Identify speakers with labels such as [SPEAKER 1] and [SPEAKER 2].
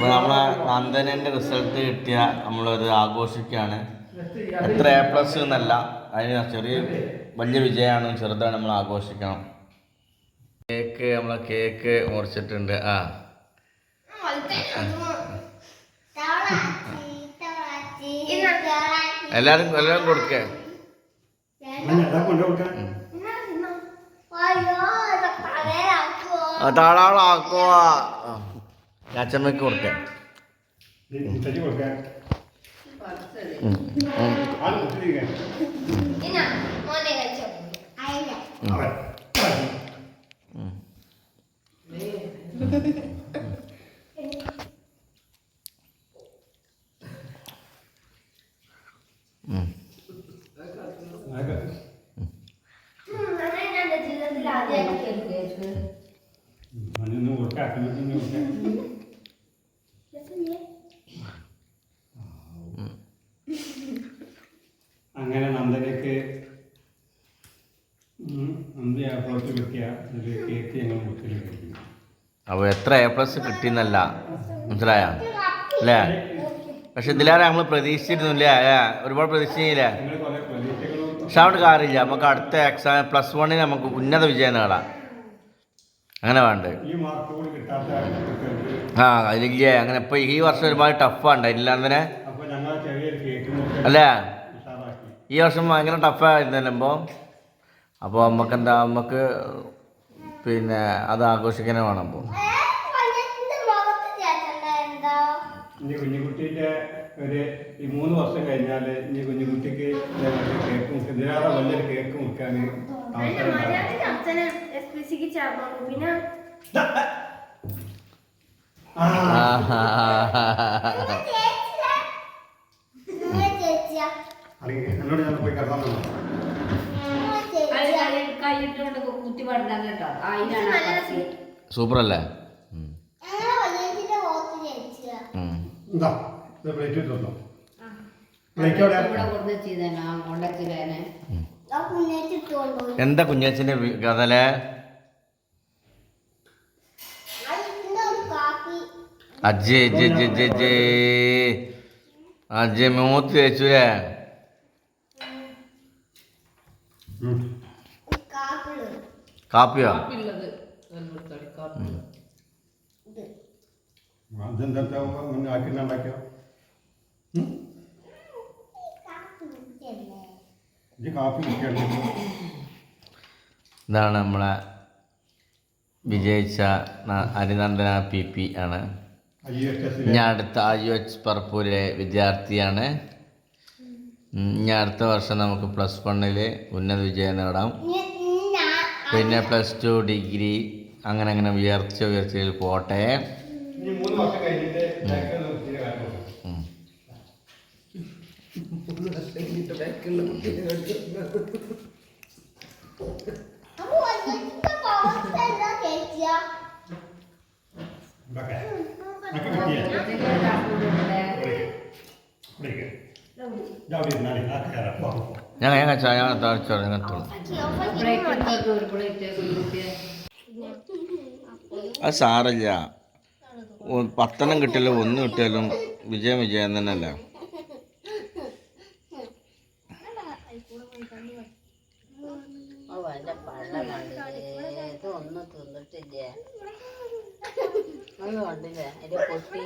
[SPEAKER 1] അപ്പോൾ നമ്മളെ നന്ദനന്റെ റിസൾട്ട് കിട്ടിയ നമ്മളത് ആഘോഷിക്കുകയാണ് എത്ര എ പ്ലസ് എന്നല്ല അതിന് ചെറിയ വലിയ വിജയമാണ് ചെറുതാണ് നമ്മൾ ആഘോഷിക്കണം. കേക്ക് നമ്മളെ കേക്ക് മുറിച്ചിട്ടുണ്ട്. ആ. എല്ലാവരും എല്ലാവരും കൊടുക്കേ. താളാളാക്കുക
[SPEAKER 2] മുത്തച്ഛി കൊടുക്കാൻ അവനൊന്നും കൊടുക്കാൻ അച്ഛനൊന്നും കൊടുക്കാൻ അങ്ങനെ നന്ദനക്ക് നന്ദി പുറത്ത് കിട്ടിയ ഒരു കേക്ക് ഞങ്ങൾ മുട്ടിൽ
[SPEAKER 1] അപ്പോൾ എത്ര എ പ്ലസ് കിട്ടിയെന്നല്ല. മനസ്സിലായ? അല്ലേ? പക്ഷെ ഇതിലേറെ നമ്മൾ പ്രതീക്ഷിച്ചിരുന്നില്ല? അല്ലേ? ഒരുപാട് പ്രതീക്ഷിച്ചില്ലേ? പക്ഷെ അവിടെ കാര്യമില്ല. നമുക്ക് അടുത്ത എക്സാം പ്ലസ് വണ്ണിന് നമുക്ക് ഉന്നത വിജയം നേടാം. അങ്ങനെ വേണ്ടേ. ആ അതിലില്ല അങ്ങനെ. ഇപ്പോൾ ഈ വർഷം ഒരുപാട് ടഫാണ്ട്
[SPEAKER 2] ചെറിയൊരു കേക്ക്
[SPEAKER 1] അല്ലേ? ഈ വർഷം ഭയങ്കര ടഫായിരുന്നല്ലോ അപ്പോൾ അപ്പോൾ നമുക്ക് എന്താ നമുക്ക് പിന്നെ അത് ആഘോഷിക്കാനേ വേണം അപ്പോൾ
[SPEAKER 2] ഇനി കുഞ്ഞുകുട്ടിയുടെ ഒരു ഈ മൂന്ന് വർഷം കഴിഞ്ഞാൽ ഇനി കുഞ്ഞുകുട്ടിക്ക് കേക്ക് ഇതിലേറെ വലിയൊരു കേക്ക് മുക്കാൻ അവസരം ആഹാ
[SPEAKER 3] ആഹാ.
[SPEAKER 2] ആഹാ. അല്ലെങ്കിൽ എന്നോട് ഞാൻ പോയി കടന്നു
[SPEAKER 4] കൈയിട്ടുകൊണ്ട് കുത്തി പാടുന്ന കേട്ടോ. അതിനാണ്.
[SPEAKER 1] സൂപ്പർ അല്ലേ.
[SPEAKER 2] എന്താ ഇത് പ്ലേറ്റ് തന്നോ പ്ലേറ്റ്
[SPEAKER 4] കൊണ്ടച്ചിലേനെ
[SPEAKER 1] എന്താ കുഞ്ഞച്ചന്റെ കഥലേ? അജ്ജേ ജെ ജെ ജെ ജെ. അജ്ജേ മൂത്ത് തേച്ചുലേ. കാപ്പിയോ? ഇതാണ് നമ്മളെ വിജയിച്ച അരിനന്ദന പി പി ആണ്. ഞാൻ അടുത്ത ഐ യു എച്ച് പറപ്പൂരിലെ വിദ്യാർത്ഥിയാണ്. ഞാൻ ഇനി അടുത്ത വർഷം നമുക്ക് പ്ലസ് വണ്ണിൽ ഉന്നത വിജയം നേടാം. പിന്നെ പ്ലസ് ടു ഡിഗ്രി അങ്ങനെ അങ്ങനെ ഉയർച്ച ഉയർച്ചയിൽ പോട്ടെ
[SPEAKER 2] Okay. മൂന്ന് Okay. Okay. ബാക്കിൽ ഞങ്ങൾ
[SPEAKER 1] ഞാൻ ചായ
[SPEAKER 4] ഒരു പ്ലേറ്റ്
[SPEAKER 1] അത് സാറില്ല പത്തെണ്ണം കിട്ടിയാലും ഒന്ന് കിട്ടിയാലും വിജയം വിജയം തന്നെയല്ല?
[SPEAKER 4] ഇതൊന്നും തിന്നിട്ടില്ല. അത് കണ്ടില്ലേ? അതിന്റെ പൊട്ടി.